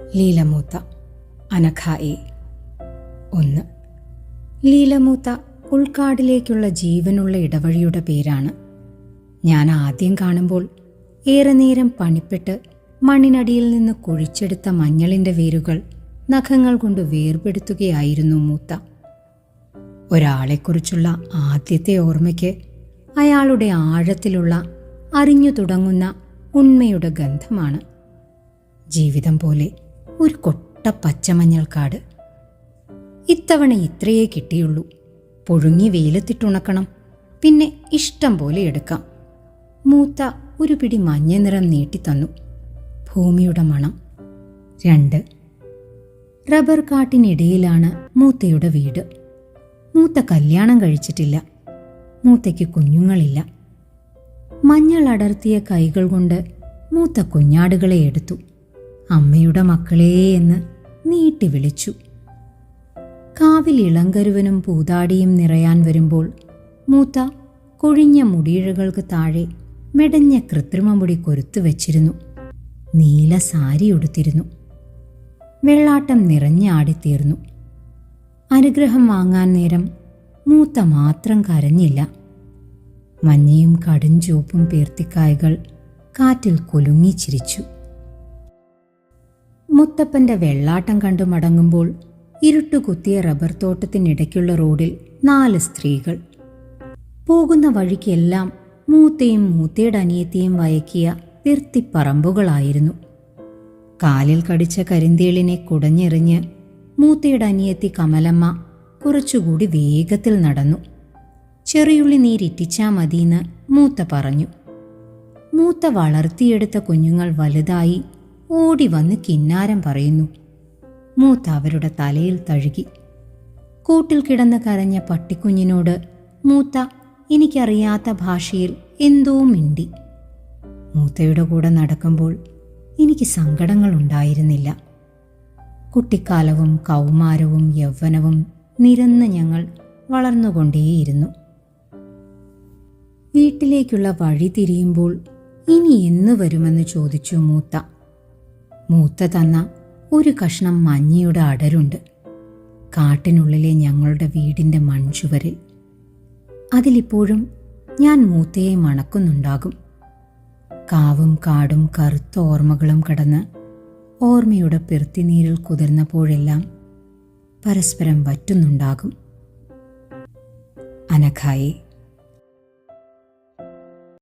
ലീലമൂത്ത Anakha A ഒന്ന്. ലീലമൂത്ത ഉൾക്കാടിലേക്കുള്ള ജീവനുള്ള ഇടവഴിയുടെ പേരാണ്. ഞാൻ ആദ്യം കാണുമ്പോൾ ഏറെ നേരം പണിപ്പെട്ട് മണ്ണിനടിയിൽ നിന്ന് കുഴിച്ചെടുത്ത മഞ്ഞളിന്റെ വേരുകൾ നഖങ്ങൾ കൊണ്ട് വേർപെടുത്തുകയായിരുന്നു മൂത്ത. ഒരാളെക്കുറിച്ചുള്ള ആദ്യത്തെ ഓർമ്മയ്ക്ക് അയാളുടെ ആഴത്തിലുള്ള അറിഞ്ഞു തുടങ്ങുന്ന ഉണ്മയുടെ ഗന്ധമാണ്. ജീവിതം പോലെ ഒരു കൊട്ട പച്ചമഞ്ഞൾ കാട് ഇത്തവണ ഇത്രയേ കിട്ടിയുള്ളൂ. പുഴുങ്ങി വെയിലത്തിട്ടുണക്കണം. പിന്നെ ഇഷ്ടം പോലെ എടുക്കാം. മൂത്ത ഒരു പിടി മഞ്ഞ നിറം നീട്ടിത്തന്നു ഭൂമിയുടെ മണം. രണ്ട്. റബ്ബർ കാട്ടിനിടയിലാണ് മൂത്തയുടെ വീട്. മൂത്ത കല്യാണം കഴിച്ചിട്ടില്ല. മൂത്തയ്ക്ക് കുഞ്ഞുങ്ങളില്ല. മഞ്ഞൾ അടർത്തിയ കൈകൾ കൊണ്ട് മൂത്ത കുഞ്ഞാടുകളെ എടുത്തു. അമ്മയുടെ മക്കളേ എന്ന് നീട്ടി വിളിച്ചു. കാവിൽ ഇളങ്കരുവനും പൂതാടിയും നിറയാൻ വരുമ്പോൾ മൂത്ത കൊഴിഞ്ഞ മുടിയിഴകൾക്ക് താഴെ മെടഞ്ഞ കൃത്രിമ മുടി കൊരുത്തു വെച്ചിരുന്നു. നീല സാരി ഉടുത്തിരുന്നു. വെള്ളാട്ടം നിറഞ്ഞാടിത്തീർന്നു അനുഗ്രഹം വാങ്ങാൻ നേരം മൂത്ത മാത്രം കരഞ്ഞില്ല. മഞ്ഞയും കടും ചുവപ്പും പേർത്തിക്കായകൾ കാറ്റിൽ കുലുങ്ങിച്ചിരിച്ചു മുത്തപ്പന്റെ വെള്ളാട്ടം കണ്ടു മടങ്ങുമ്പോൾ ഇരുട്ടുകുത്തിയ റബ്ബർ തോട്ടത്തിനിടയ്ക്കുള്ള റോഡിൽ നാല് സ്ത്രീകൾ. പോകുന്ന വഴിക്കെല്ലാം മൂത്തയും മൂത്തയുടെ അനിയത്തെയും വയക്കിയ പിർത്തിപ്പറമ്പുകളായിരുന്നു കാലിൽ കടിച്ച കരിന്തേളിനെ കുടഞ്ഞെറിഞ്ഞ് മൂത്തയുടെ അനിയത്തി കമലമ്മ കുറച്ചുകൂടി വേഗത്തിൽ നടന്നു. ചെറിയുള്ളി നീരിറ്റിച്ചാ മതിയെന്ന് മൂത്ത പറഞ്ഞു. മൂത്ത വളർത്തിയെടുത്ത കുഞ്ഞുങ്ങൾ വലുതായി ഓടി വന്ന് കിന്നാരം പറയുന്നു. മൂത്ത അവരുടെ തലയിൽ തഴുകി. കൂട്ടിൽ കിടന്ന് കരഞ്ഞ പട്ടിക്കുഞ്ഞിനോട് മൂത്ത എനിക്കറിയാത്ത ഭാഷയിൽ എന്തോ മിണ്ടി. മൂത്തയുടെ കൂടെ നടക്കുമ്പോൾ എനിക്ക് സങ്കടങ്ങൾ ഉണ്ടായിരുന്നില്ല കുട്ടിക്കാലവും കൗമാരവും യൗവനവും നിരന്ന് ഞങ്ങൾ വളർന്നുകൊണ്ടേയിരുന്നു. വീട്ടിലേക്കുള്ള വഴി തിരിയുമ്പോൾ ഇനി എന്ന് വരുമെന്ന് ചോദിച്ചു മൂത്ത. മൂത്ത തന്ന ഒരു കഷ്ണം മഞ്ഞയുടെ അടരുണ്ട്. കാട്ടിനുള്ളിലെ ഞങ്ങളുടെ വീടിന്റെ മൺചുവരിൽ. അതിലിപ്പോഴും ഞാൻ മൂത്തയെ മണക്കുന്നുണ്ടാകും. കാവും കാടും കറുത്ത ഓർമ്മകളും കടന്ന് ഓർമ്മയുടെ പെർത്തിനീരിൽ കുതിർന്നപ്പോഴെല്ലാം പരസ്പരം വറ്റുന്നുണ്ടാകും. അനഘായി